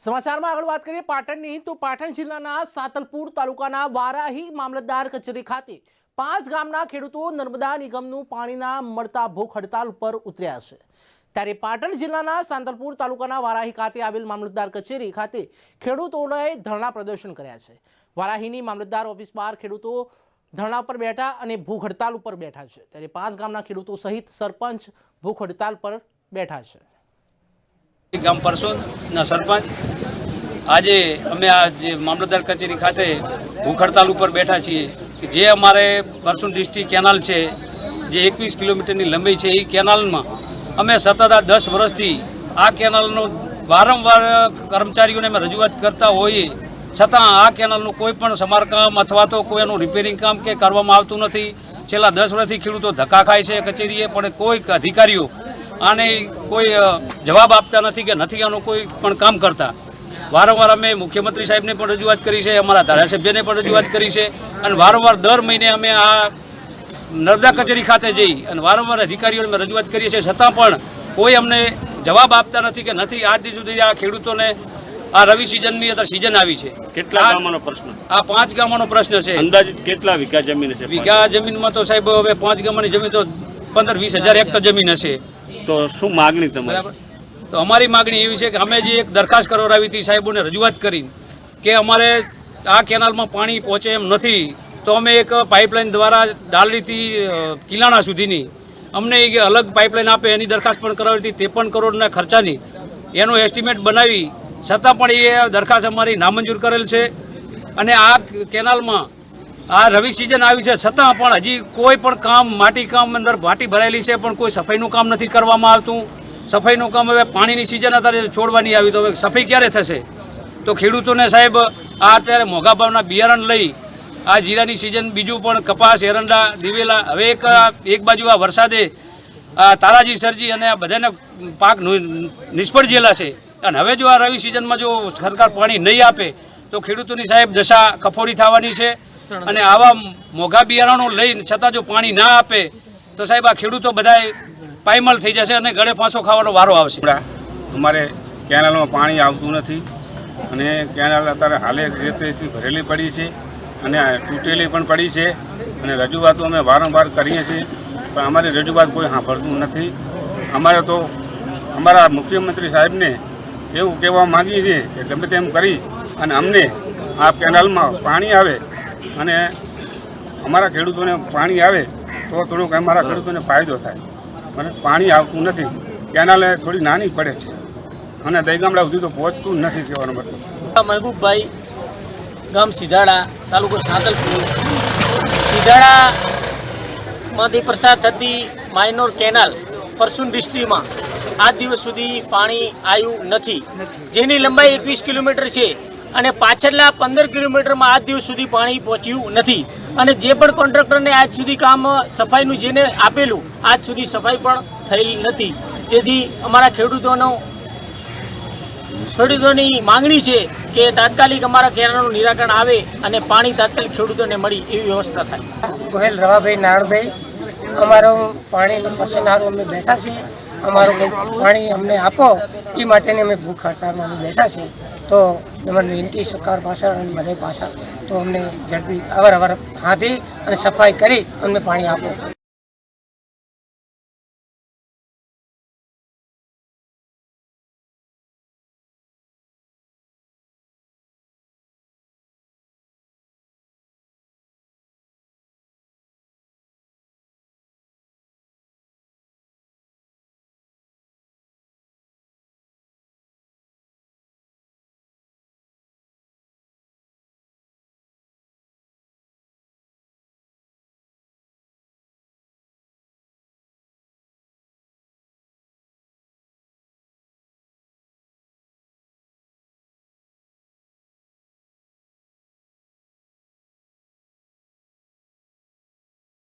સમાચારમાં આગળ વાત કરીએ પાટણની. તો પાટણ જિલ્લાના સાતલપુર તાલુકાના વારાહી મામલતદાર કચેરી ખાતે પાંચ ગામના ખેડૂતો નર્મદા નિગમનું પાણીના મળતા ભૂખ હડતાલ ઉપર ઉતર્યા છે. ત્યારે પાટણ જિલ્લાના સાંતલપુર તાલુકાના વારાહી ખાતે આવેલ મામલતદાર કચેરી ખાતે ખેડૂતોએ ધરણા પ્રદર્શન કર્યા છે. વારાહીની મામલતદાર ઓફિસ બહાર ખેડૂતો ધરણા પર બેઠા અને ભૂખ હડતાલ ઉપર બેઠા છે. ત્યારે પાંચ ગામના ખેડૂતો સહિત સરપંચ ભૂખ હડતાલ પર બેઠા છે. ગામ પરસોદના સરપંચ. આજે અમે આ જે મામલતદાર કચેરી ખાતે ભૂખ ઉપર બેઠા છીએ કે જે અમારે પરસોદ ડિસ્ટ્રિક્ટ કેનાલ છે, જે એકવીસ કિલોમીટરની લંબાઈ છે, એ કેનાલમાં અમે સતત આ દસ વર્ષથી આ કેનાલનો વારંવાર કર્મચારીઓને અમે રજૂઆત કરતા હોઈએ. છતાં આ કેનાલનું કોઈ પણ સમારકામ અથવા તો કોઈ એનું રિપેરિંગ કામ કે કરવામાં આવતું નથી. છેલ્લા દસ વર્ષથી ખેડૂતો ધક્કા ખાય છે કચેરીએ, પણ કોઈક અધિકારીઓ આને કોઈ જવાબ આપતા નથી કે નથી આનું કોઈ પણ કામ કરતા. વારંવાર અમે મુખ્યમંત્રી સાહેબને પણ રજૂઆત કરી છે અમારા ધારાસભ્યને પણ રજૂઆત કરી છે અને વારંવાર દર મહિને અમે આ નર્મદા કચેરી ખાતે જઈ અને વારંવાર અધિકારીઓને રજૂઆત કરીએ છીએ. છતાં પણ કોઈ અમને જવાબ આપતા નથી કે નથી. આજ સુધી આ ખેડૂતોને આ રવિ સિઝનની અત્યારે સિઝન આવી છે. કેટલા ગામોનો પ્રશ્ન? આ પાંચ ગામોનો પ્રશ્ન છે. અંદાજિત કેટલા વીઘા જમીન છે વીઘા જમીનમાં તો સાહેબ હવે પાંચ ગામની જમીન તો પંદર વીસ હજાર હેક્ટર જમીન હશે. તો શું માગણી તમારી? તો અમારી માગણી એવી છે કે અમે જે એક દરખાસ્ત કરાવી હતી સાહેબોને રજૂઆત કરી કે અમારે આ કેનાલમાં પાણી પહોંચે એમ નથી, તો અમે એક પાઇપલાઇન દ્વારા ડાલડીથી કિલાણા સુધીની અમને એક અલગ પાઇપલાઇન આપે, એની દરખાસ્ત પણ કરાવી હતી ત્રેપન કરોડના ખર્ચાની એનું એસ્ટિમેટ બનાવી, છતાં પણ એ દરખાસ્ત અમારી નામંજૂર કરેલ છે. અને આ કેનાલમાં આ રવિ સિઝન આવી છે. છતાં પણ હજી કોઈ પણ કામ, માટી કામ અંદર માટી ભરાયેલી છે, પણ કોઈ સફાઈનું કામ નથી કરવામાં આવતું. સફાઈનું કામ હવે પાણીની સિઝન અત્યારે છોડવાની આવી, તો હવે સફાઈ ક્યારે થશે? તો ખેડૂતોને સાહેબ, આ અત્યારે મોંઘા ભાવના બિયારણ લઈ, આ જીરાની સિઝન બીજું પણ કપાસ, એરંડા, દિવેલા, હવે એક એક બાજુ આ વરસાદે આ તારાજી, સર્જી અને આ બધાને પાક નિષ્ફળ જેલા છે. અને હવે જો આ રવિ સિઝનમાં જો સરકાર પાણી નહીં આપે, તો ખેડૂતોની સાહેબ દશા કફોડી થવાની છે. અને આવા મોંઘા બિયારણો લઈને છતાં જો પાણી ના આપે તો સાહેબ આ ખેડૂતો બધાય પાયમાલ થઈ જશે અને ગળે ફાંસો ખાવાનો વારો આવશે. અમારે કેનાલમાં પાણી આવતું નથી અને કેનાલ અત્યારે હાલે રેતરેથી ભરેલી પડી છે અને આ તૂટેલી પણ પડી છે અને રજૂઆતો અમે વારંવાર કરીએ છીએ પણ અમારી રજૂઆત કોઈ સાંભળતું નથી. અમારે તો અમારા મુખ્યમંત્રી સાહેબને એવું કહેવા માગીએ છીએ કે ગમે તેમ કરી અને અમને આ કેનાલમાં પાણી આવે અને અમારા ખેડૂતોને પાણી આવે તો થોડુંક અમારા ખેડૂતોને ફાયદો થાય. અને પાણી આવતું નથી. કેનાલે થોડી નાની પડે છે. અને દહીગામડા સુધી તો પહોંચતું જ નથી કહેવાનો મતલબ. મહેબૂબભાઈ ગામ સિધાડા તાલુકો સાંતલપુર. સિધાડામાંથી પસાર થતી માઇનોર કેનાલ પરસુન ડિસ્ટ્રિક્ટમાં આજ દિવસ સુધી પાણી આવ્યું નથી. જેની લંબાઈ એકવીસ કિલોમીટર છે. અને પાછળના પંદર કિલોમીટરમાં આજ દિવસ સુધી પાણી પહોંચ્યું નથી. અને જે પણ કોન્ટ્રાક્ટરને આજ સુધી કામ, સફાઈનું જેને આપેલું, આજ સુધી સફાઈ પણ થયેલ નથી. તેથી અમારા ખેડૂતોનો, ખેડૂતોની માંગણી છે કે તાત્કાલિક અમારા કેરાનું નિરાકરણ આવે અને પાણી તાત્કાલિક ખેડૂતોને મળી એવી વ્યવસ્થા થાય. ગોહેલ રવાભાઈ નારણભાઈ અમારો પાણી પસંદ અમે બેઠા છીએ. અમારું પાણી અમને આપો, એ માટેની અમે ભૂખ હડતાલમાં બેઠા છીએ. તો અમારી વિનંતી સરકાર પાછળ અને બધા પાછળ તો અમને ઝડપી અવર અવર હાથી અને સફાઈ કરી અમને પાણી આપો.